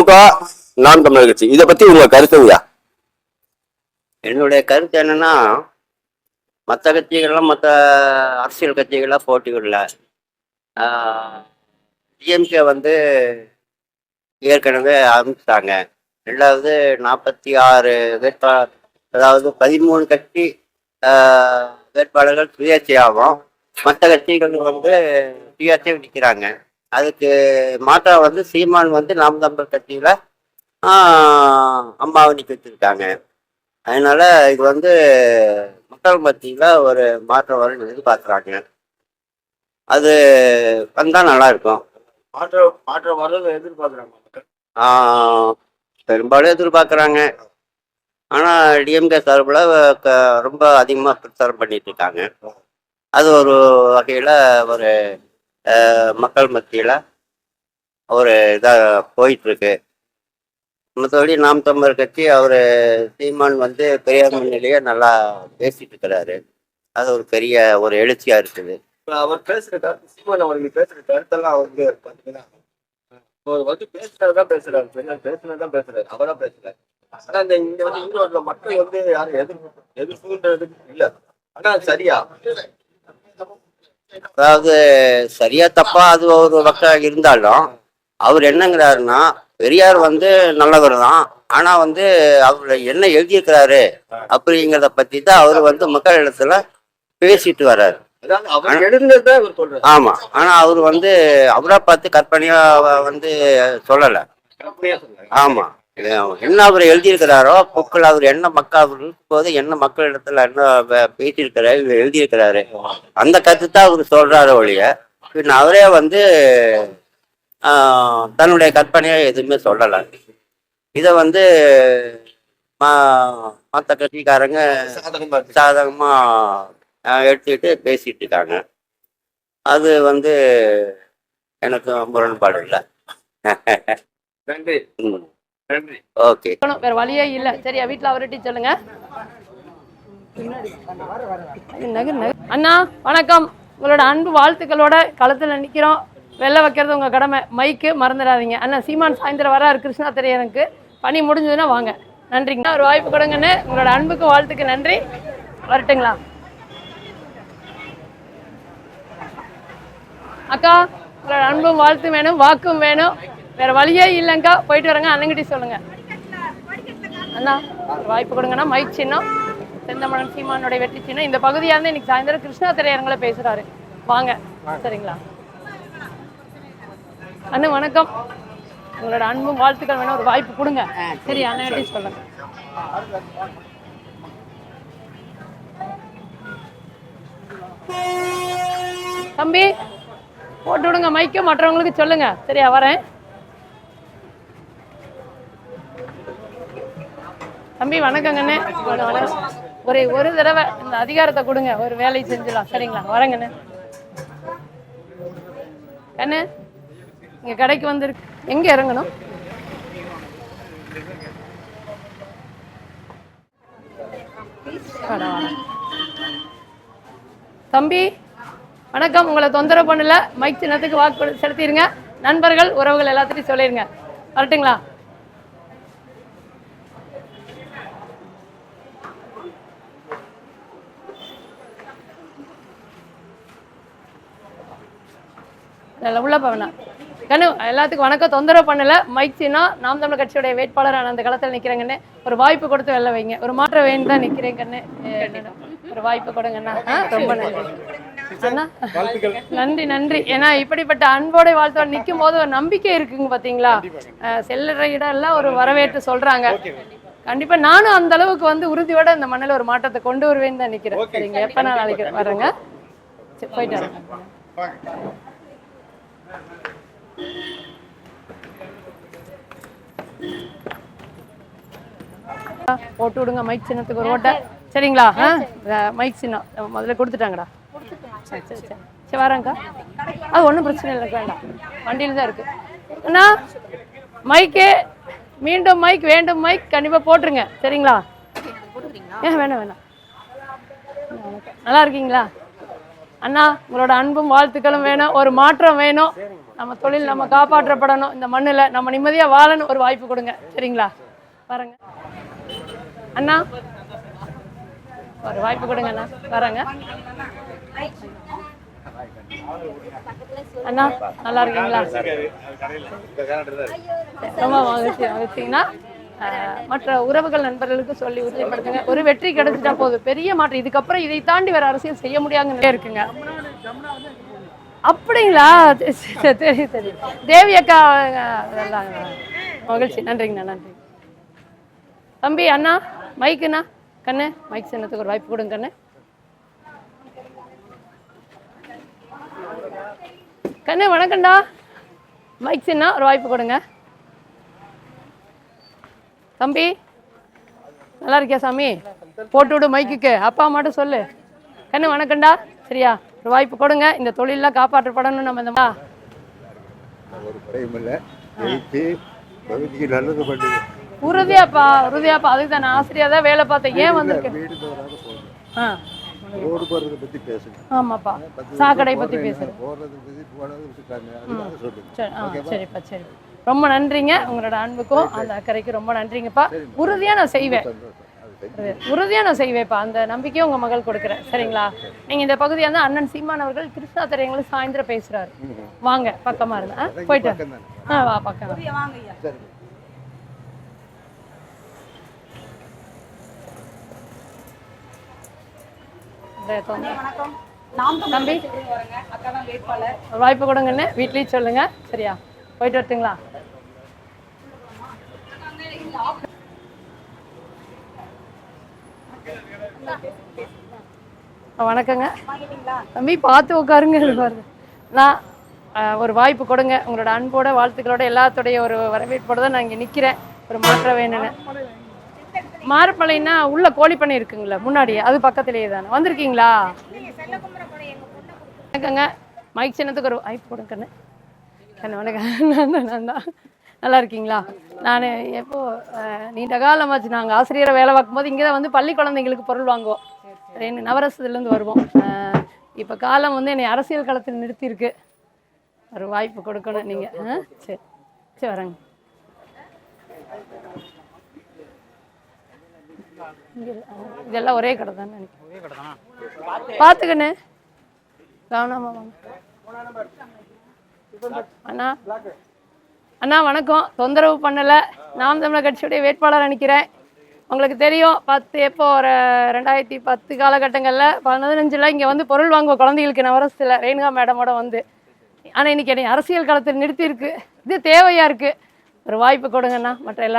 திமுக நாம் தமிழர் கட்சி. இதை பத்தி உங்க கருத்துங்கய்யா என்னுடைய கருத்து என்னன்னா மற்ற கட்சிகள்லாம் மற்ற அரசியல் கட்சிகள்லாம் போட்டி விடல. டிஎம்கே வந்து ஏற்கனவே ஆரம்பிச்சிட்டாங்க. ரெண்டாவது நாற்பத்தி ஆறு வேட்பாளர் அதாவது பதிமூணு கட்சி வேட்பாளர்கள் சுயேட்சையாகும். மற்ற கட்சிகள் வந்து சுயேட்சை நிற்கிறாங்க அதுக்கு மாற்றா வந்து சீமான் வந்து நாம் தமிழர் கட்சியில் அம்மாவை நிற்க வச்சிருக்காங்க. அதனால இது வந்து மக்கள் மத்தியில் ஒரு மாற்றம் வரும்னு எதிர்பார்க்குறாங்க. அது வந்தால் நல்லா இருக்கும். மாற்றம் மாற்றம் வர்றதை எதிர்பார்க்குறாங்க பெரும்பாலும் எதிர்பார்க்குறாங்க. ஆனால் டிஎம்கே சார்பில் ரொம்ப அதிகமாக பிரச்சாரம் பண்ணிட்டு இருக்காங்க. அது ஒரு வகையில் ஒரு மக்கள் மத்தியில் ஒரு இதாக போயிட்டுருக்கு மற்றபடி நாம் தமிழர் கட்சி அவர் சீமான் வந்து பெரியார் முன்னிலேயே நல்லா பேசிட்டு இருக்கிறாரு அது ஒரு பெரிய ஒரு எழுச்சியாக இருக்குது. இப்ப அவர் பேசுற கருத்து சீமான் அவருக்கு பேசுற கருத்தெல்லாம் வந்து பாத்தீங்கன்னா அவர் வந்து பேசுறதுதான் பேசுறாரு பெரியார் பேசுனதுதான் பேசுறாரு அவரா பேசுறாரு. ஆனா இந்த இங்க வந்து இன்னொரு மக்கள் வந்து யாரும் எதிர்ப்பு எதிர்ப்புன்றது இல்ல. ஆனா அது சரியா? அதாவது சரியா தப்பா அது ஒரு பக்கம் இருந்தாலும் அவர் என்னங்கிறாருன்னா பெரியார் வந்து நல்லவர் தான் ஆனா வந்து அவர் என்ன எழுதியிருக்கிறாரு அப்படிங்கிறத பத்தி தான் அவர் வந்து மக்கள் இடத்துல பேசிட்டு வர்றாரு. ஆமா. ஆனா அவர் வந்து அவரா பார்த்து கற்பனையா வந்து சொல்லல. ஆமா. என்ன அவர் எழுதியிருக்கிறாரோ மக்கள் அவர் என்ன மக்கள் அவர் இருக்கும்போது என்ன மக்கள் இடத்துல என்ன பேசியிருக்கிறாரு இவர் எழுதியிருக்கிறாரு. அந்த கருத்து தான் அவர் சொல்றாரு ஒழிய பின்ன அவரே வந்து தன்னுடைய கற்பனையை எதுவுமே சொல்லலை. இதை வந்து மற்ற கட்சிக்காரங்க சாதகமா இருக்கு சாதகமா ஆஹ், எடுத்துக்கிட்டு பேசிட்டு இருக்காங்க. அது வந்து எனக்கு முரண்பாடு இல்லை. நன்றி. ஓகே. வேற வழியே இல்ல. சரியா வீட்ல அவர்கிட்ட சொல்லுங்க. அண்ணா வணக்கம். உங்களோட அன்பு வாழ்த்துக்களோட களத்துல நிக்கிறோம். வெள்ள வைக்கிறது உங்க கடமை. மைக்கு மறந்துடாதீங்க. அண்ணா சீமான் சாயந்தரம் வராரு. கிருஷ்ணா திரையனுக்கு பணி முடிஞ்சதுன்னா வாங்க. நன்றிங்க. ஒரு வாய்ப்பு கொடுங்கண்ணே. உங்களோட அன்புக்கு வாழ்த்துக்கு நன்றி. வரட்டுங்களா? அக்கா உங்களோட அன்பும் வாழ்த்தும் வேணும். வாக்கும் வேணும். வேற வழியே இல்லைங்கக்கா போயிட்டு வரேங்க. அண்ணங்கிட்ட சொல்லுங்க. அண்ணா வாய்ப்பு கொடுங்கண்ணா. மைக் சின்னம் செந்தமணன் சீமானுடைய வெற்றி சின்னம். இந்த பகுதியா இருந்து இன்னைக்கு சாயந்தரம் கிருஷ்ணா திரையரங்களை பேசுறாரு. வாங்க. சரிங்களா? அண்ணா வணக்கம். உங்களோட அன்பும் வாழ்த்துக்கள் வேணும். ஒரு வாய்ப்பு கொடுங்க. சரி. அண்ணன் சொல்லுங்க. தம்பி போட்டு விடுங்க. மைக்க மற்றவங்களுக்கு சொல்லுங்க. சரியா வரேன். தம்பி வணக்கங்கண்ணே வணக்கம், வணக்கம். ஒரு ஒரு தடவை இந்த அதிகாரத்தை கொடுங்க. ஒரு வேலையை செஞ்சிடலாம். சரிங்களா? வரேங்கண்ணே கண்ணு. இங்கே கடைக்கு வந்துருக்கு. எங்கே இறங்கணும்? தம்பி வணக்கம். உங்களை தொந்தரவு பண்ணல. மைக் சின்னத்துக்கு வாக்கு செலுத்திடுங்க. நண்பர்கள் உறவுகள் எல்லாத்தையும் சொல்லிடுங்க. வரட்டுங்களா? அதில் உள்ள போவேண்ணா கண்ணு எல்லாத்துக்கும் வணக்கம். தொந்தரவு பண்ணல. மைக் சின்னா நாம் தமிழர் கட்சியுடைய வேட்பாளர் நான் அந்த களத்தில் நிற்கிறேங்கண்ணே ஒரு வாய்ப்பு கொடுத்து வெளில வைங்க. ஒரு மாற்றம் வேணும் தான் நிற்கிறேன் கண்ணு ஒரு வாய்ப்பு கொடுங்கண்ணா ரொம்ப நன்றி. நன்றி நன்றி. ஏன்னா இப்படிப்பட்ட அன்போட வாழ்த்தோட நிற்கும் போது ஒரு நம்பிக்கை இருக்குங்க பாத்தீங்களா? அஹ் செல்லற இடம் எல்லாம் ஒரு வரவேற்று சொல்றாங்க. கண்டிப்பா நானும் அந்த அளவுக்கு வந்து உறுதியோட இந்த மண்ணில் ஒரு மாற்றத்தை கொண்டு வருவேன்னு தான் நிக்கிறேன். சரிங்க. எப்ப நான் நாளைக்கு வரேங்க போயிட்டு வரேன். போட்டு விடுங்க மைக் சின்னத்துக்கு ஒரு ஓட்டை. சரிங்களா? ஆ? மைக் சின்னம். முதல்ல கொடுத்துட்டாங்கடா. சரி சரி சரி. சரி வரேங்க்கா அது ஒன்றும் பிரச்சனை இல்லை வேண்டாம். வண்டியில் தான் இருக்கு. அண்ணா மைக்கு மீண்டும் மைக் வேண்டும் மைக் கண்டிப்பாக போட்டுருங்க. சரிங்களா? ஏன் வேணாம் வேணாம். நல்லா இருக்கீங்களா? அண்ணா உங்களோட அன்பும் வாழ்த்துக்களும் வேணும். ஒரு மாற்றம் வேணும். நம்ம தொழில் நம்ம காப்பாற்றப்படணும். இந்த மண்ணுல நம்ம நிம்மதியா வாழணும். ஒரு வாய்ப்பு கொடுங்க. சரிங்களா? பாருங்க. அண்ணா ஒரு வாய்ப்பு கொடுங்க அண்ணா. வரேங்க அண்ணா நல்லா இருக்கீங்களா? ரொம்ப மகிழ்ச்சி மகிழ்ச்சிங்கன்னா ஆஹ், மற்ற உறவுகள் நண்பர்களுக்கு சொல்லி உறுதிப்படுத்துங்க. ஒரு வெற்றி கிடைச்சிட்டா போதும். பெரிய மாற்றம் இதுக்கப்புறம் இதை தாண்டி வேற அரசியல் செய்ய முடியாதுன்னு இருக்குங்க. அப்படிங்களா? சரி, சரி, தேவி அக்கா அதெல்லாம் மகிழ்ச்சி. நன்றிங்கண்ணா நன்றி. தம்பி அண்ணா மைக்குண்ணா கண்ணு. மைக் சின்னத்துக்கு ஒரு வாய்ப்பு கொடுங்க கண்ணு. கண்ணு வணக்கம்டா. மைக் சின்ன ஒரு வாய்ப்பு கொடுங்க. தம்பி நல்லா இருக்கியா சாமி? போட்டு விடு மைக்குக்கு. அப்பா மட்டும் சொல்லு. கண்ணு வணக்கம்டா. சரியா? ஒரு வாய்ப்பு கொடுங்க. இந்த தொழிலெலாம் காப்பாற்றப்படணும் நம்ம இந்த உறுதியாப்பா உறுதியாப்பா அதுக்கு தான் நான் ஆசிரியர் தான் வேலை பார்த்தேன். ஏன் வந்திருக்கேன் ஆ. ரோடு பேசுங்க ஆமாப்பா. சாக்கடை போனது விட்டுட்டாங்க அதுக்காக சொல்லுங்க சரி ஆ சரிப்பா சரி ரொம்ப நன்றிங்க. உங்களோட அன்புக்கும் அந்த அக்கறைக்கு ரொம்ப நன்றிங்கப்பா. உறுதியாக நான் செய்வேன். உறுதியாக நான் செய்வேன்ப்பா. அந்த நம்பிக்கையும் உங்கள் மகள் கொடுக்குறேன் சரிங்களா? நீங்கள் இந்த பகுதியை வந்து அண்ணன் சீமான் அவர்கள் கிருஷ்ணா திரையங்களும் சாயந்தரம் பேசுகிறாரு வாங்க பக்கமாக இருங்க. ஆ போயிட்டு பக்கம் ஆ வா பக்கம். தம்பி. வாய்ப்பு கொடுங்கன்னு வீட்லேயும் சொல்லுங்க. சரியா? போயிட்டு வரட்டுங்களா? வணக்கங்க. தம்பி பார்த்து உட்காருங்க பாருங்க. நான் ஒரு வாய்ப்பு கொடுங்க. உங்களோட அன்போட வாழ்த்துக்களோட எல்லாத்துடைய ஒரு வரவேற்போட தான் நான் இங்கே நிற்கிறேன் ஒரு மாற்ற வேணும்னு மாரப்பாளையம்னா உள்ள கோழிப்பண்ணை இருக்குங்களா முன்னாடி அது பக்கத்துலேயே தானே. வந்திருக்கீங்களா? வணக்கங்க. மைக் சின்னத்துக்கு ஒரு வாய்ப்பு கொடுங்கண்ணே. வணக்கம். நான் தான் நான் தான். நல்லா இருக்கீங்களா? நான் எப்போ நீண்ட காலமாச்சு நாங்கள் ஆசிரியரை வேலை பார்க்கும்போது இங்கே தான் வந்து பள்ளி குழந்தைங்களுக்கு பொருள் வாங்குவோம். ரெண்டு நவரசத்துலேருந்து வருவோம். இப்போ காலம் வந்து என்னை அரசியல் களத்தில் நிறுத்தியிருக்கு. ஒரு வாய்ப்பு கொடுக்கணும் நீங்கள் சரி. சரி வரேங்க. இதெல்லாம் ஒரே கடை தான் நினைக்கிறேன். பார்த்துக்கண்ணே கவனமா வாங்க. அண்ணா. அண்ணா வணக்கம். தொந்தரவு பண்ணலை. நாம் தமிழர் கட்சியுடைய வேட்பாளர் அனுக்கிறேன் உங்களுக்கு தெரியும் பத்து எப்போ ஒரு ரெண்டாயிரத்தி பத்து காலகட்டங்களில் பதினஞ்சில் இங்கே வந்து பொருள் வாங்குவோம் குழந்தைகளுக்கு நவரசத்தில் ரேணுகா மேடமோட வந்து. ஆனால் இன்னைக்கு என்னை அரசியல் களத்தில் நிறுத்தியிருக்கு. இது தேவையாக இருக்குது ஒரு வாய்ப்பு கொடுங்கண்ணா. மற்ற எல்லா